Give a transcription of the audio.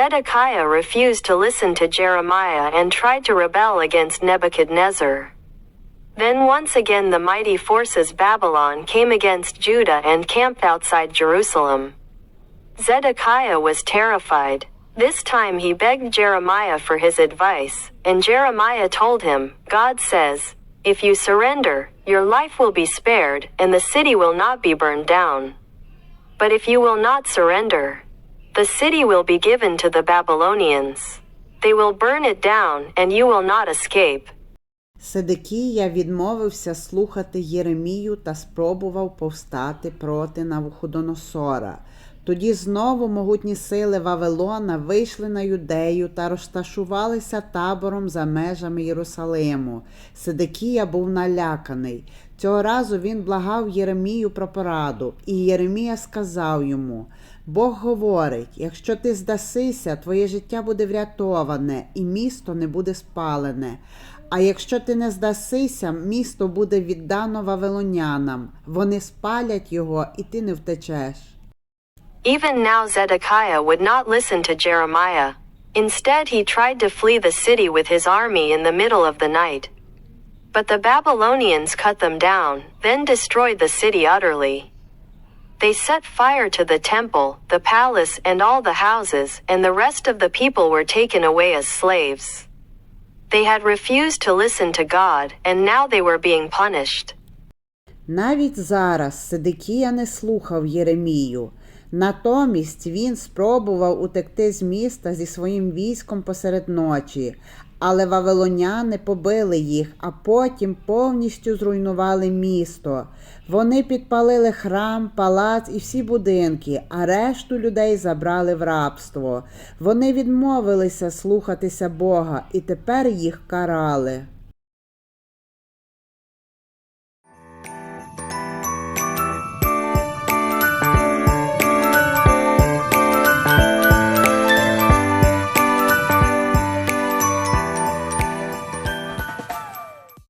Zedekiah refused to listen to Jeremiah and tried to rebel against Nebuchadnezzar. Then once again the mighty forces Babylon came against Judah and camped outside Jerusalem. Zedekiah was terrified. This time he begged Jeremiah for his advice, and Jeremiah told him, God says, If you surrender, your life will be spared, and the city will not be burned down. But if you will not surrender, the city will be given to the Babylonians. They will burn it down, and you will not escape. Седекія відмовився слухати Єремію та спробував повстати проти Навуходоносора. Тоді знову могутні сили Вавилона вийшли на юдею та розташувалися табором за межами Єрусалиму. Седекія був наляканий. Цього разу він благав Єремію про пораду, і Єремія сказав йому: Бог говорить: якщо ти здасися, твоє життя буде врятоване, і місто не буде спалене. А якщо ти не здасися, місто буде віддано вавилонянам. Вони спалять його, і ти не втечеш. Even now Zedekiah would not listen to Jeremiah. Instead, he tried to flee the city with his army in the middle of the night. But the Babylonians cut them down, then destroyed the city utterly. They set fire to the temple, the palace, and all the houses, and the rest of the people were taken away as slaves. They had refused to listen to God, and now they were being punished. Навіть зараз Сидикія не слухав Єремію. Натомість він спробував утекти з міста зі своїм військом посеред ночі, але вавилоняни побили їх, а потім повністю зруйнували місто. Вони підпалили храм, палац і всі будинки, а решту людей забрали в рабство. Вони відмовилися слухатися Бога і тепер їх карали.